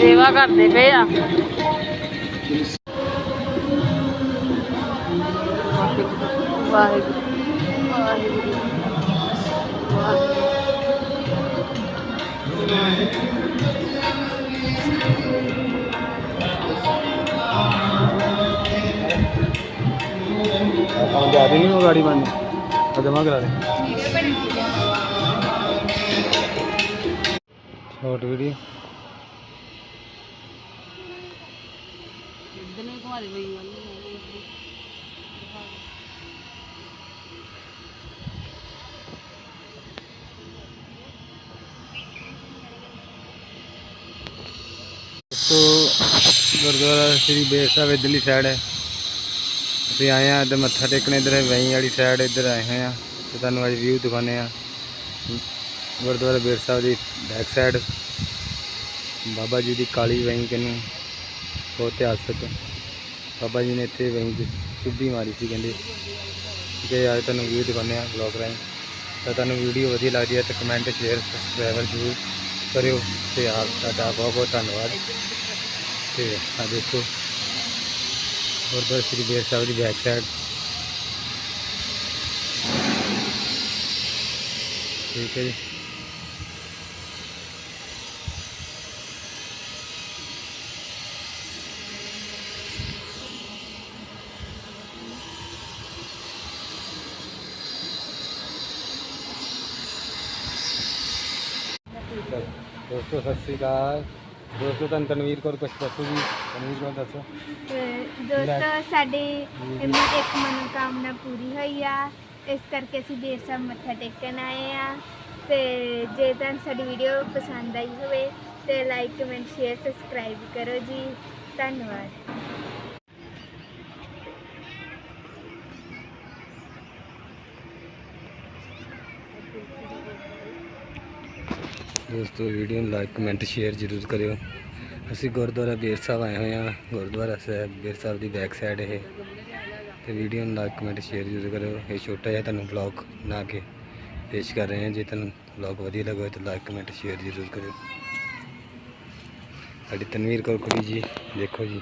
ਸੇਵਾ ਕਰਦੇ ਪਏ ਆ ਵਾਹਿਗੁਰੂ ਵਾਹਿਗੁਰੂ ਵਾਹਿਗੁਰੂ ਆਪਾਂ ਜਾ ਨਹੀਂ ਉਹ ਗਾੜੀ ਬੰਦ ਆ ਜਮਾ ਕਰਾ ਦੇ। Short video? ਇੱਧਰ ਨੂੰ ਘੁਮਾ ਦੇ ਬਈ ਅਸੀਂ ਆਏ ਆ ਇੱਧਰ ਮੱਥਾ ਟੇਕਣੇ, ਇੱਧਰ ਵਹੀਂ ਵਾਲੀ ਸਾਈਡ ਇੱਧਰ ਆਏ ਹੋਏ ਆ ਤੇ ਤੁਹਾਨੂੰ ਅੱਜ ਵਿਊ ਦਿਖਾਉਂਦੇ ਆ ਗੁਰਦੁਆਰਾ ਬੇਰ ਸਾਹਿਬ ਦੀ ਬੈਕ ਸਾਈਡ ਬਾਬਾ ਜੀ ਦੀ ਕਾਲੀ ਵਹੀਂ ਕਿਨੂੰ ਬਹੁਤ ਇਤਿਹਾਸਕ। ਬਾਬਾ ਜੀ ਨੇ ਇੱਥੇ ਵਹੀਂ ਦੀ ਚੁੱਭੀ ਮਾਰੀ ਸੀ ਕਹਿੰਦੇ। ਕਿ ਅੱਜ ਤੁਹਾਨੂੰ ਵੀਡੀਓ ਦਿਖਾਉਂਦੇ ਆ ਬਲੌਗ ਰਾਹੀਂ। ਤਾਂ ਤੁਹਾਨੂੰ ਵੀਡੀਓ ਵਧੀਆ ਲੱਗਦੀ ਹੈ ਤਾਂ ਕਮੈਂਟ ਸ਼ੇਅਰ ਸਬਸਕ੍ਰਾਈਬ ਜ਼ਰੂਰ ਕਰਿਓ ਤੇ ਆਪ ਤੁਹਾਡਾ ਬਹੁਤ ਬਹੁਤ ਧੰਨਵਾਦ। ਤੇ ਆ ਦੇਖੋ। ਗੁਰਦੁਆਰਾ ਸ੍ਰੀ ਬੇਰ ਸਾਹਿਬ ਦੀ ਬੈਕ ਸਾਈਡ ਠੀਕ ਹੈ ਜੀ। ਦੋਸਤੋ ਸਤਿ ਸ੍ਰੀ ਅਕਾਲ। ਦੋਸਤੋ ਤੁਹਾਨੂੰ ਤਨਵੀਰ ਕੌਰ ਕੁਛ ਦੱਸੋ ਜੀ? ਤਨਵੀਰ ਕੌਰ ਦੱਸੋ। ਤੇ ਦੋਸਤੋ ਸਾਡੀ ਇਮ- ਇੱਕ ਮਨੋਕਾਮਨਾ ਪੂਰੀ ਹੋਈ ਆ। ਇਸ ਕਰਕੇ ਅਸੀਂ ਬੇਰ ਸਾਹਿਬ ਮੱਥਾ ਟੇਕਣ ਆਏ ਆ। ਤੇ ਜੇ ਤੁਹਾਨੂੰ ਸਾਡੀ ਵੀਡੀਓ ਪਸੰਦ ਆਈ ਹੋਵੇ ਤੇ ਲਾਈਕ ਕਮੈਂਟ ਸ਼ੇਅਰ ਸਬਸਕ੍ਰਾਈਬ ਕਰੋ ਜੀ। ਧੰਨਵਾਦ। ਦੋਸਤੋ ਵੀਡੀਓ ਨੂੰ ਲਾਈਕ ਕਮੈਂਟ ਸ਼ੇਅਰ ਜ਼ਰੂਰ ਕਰਿਓ। ਅਸੀਂ ਗੁਰਦੁਆਰਾ ਬੇਰ ਸਾਹਿਬ ਆਏ ਹੋਏ ਹਾਂ। ਗੁਰਦੁਆਰਾ ਸਾਹਿਬ, ਬੇਰ ਸਾਹਿਬ ਦੀ ਬੈਕ ਸਾਈਡ ਇਹ। ਤੇ ਵੀਡੀਓ ਨੂੰ ਲਾਈਕ ਕਮੈਂਟ ਸ਼ੇਅਰ ਜ਼ਰੂਰ ਕਰਿਓ। ਇਹ ਛੋਟਾ ਜਿਹਾ ਤੁਹਾਨੂੰ ਬਲੌਗ ਬਣਾ ਕੇ ਪੇਸ਼ ਕਰ ਰਹੇ ਹਾਂ। ਜੇ ਤੁਹਾਨੂੰ ਬਲੌਗ ਵਧੀਆ ਲੱਗਾ ਤਾਂ ਲਾਈਕ ਕਮੈਂਟ ਸ਼ੇਅਰ ਜ਼ਰੂਰ ਕਰਿਓ। ਸਾਡੀ ਤਨਵੀਰ ਕੌਰ ਕੁੜੀ ਜੀ, ਦੇਖੋ ਜੀ।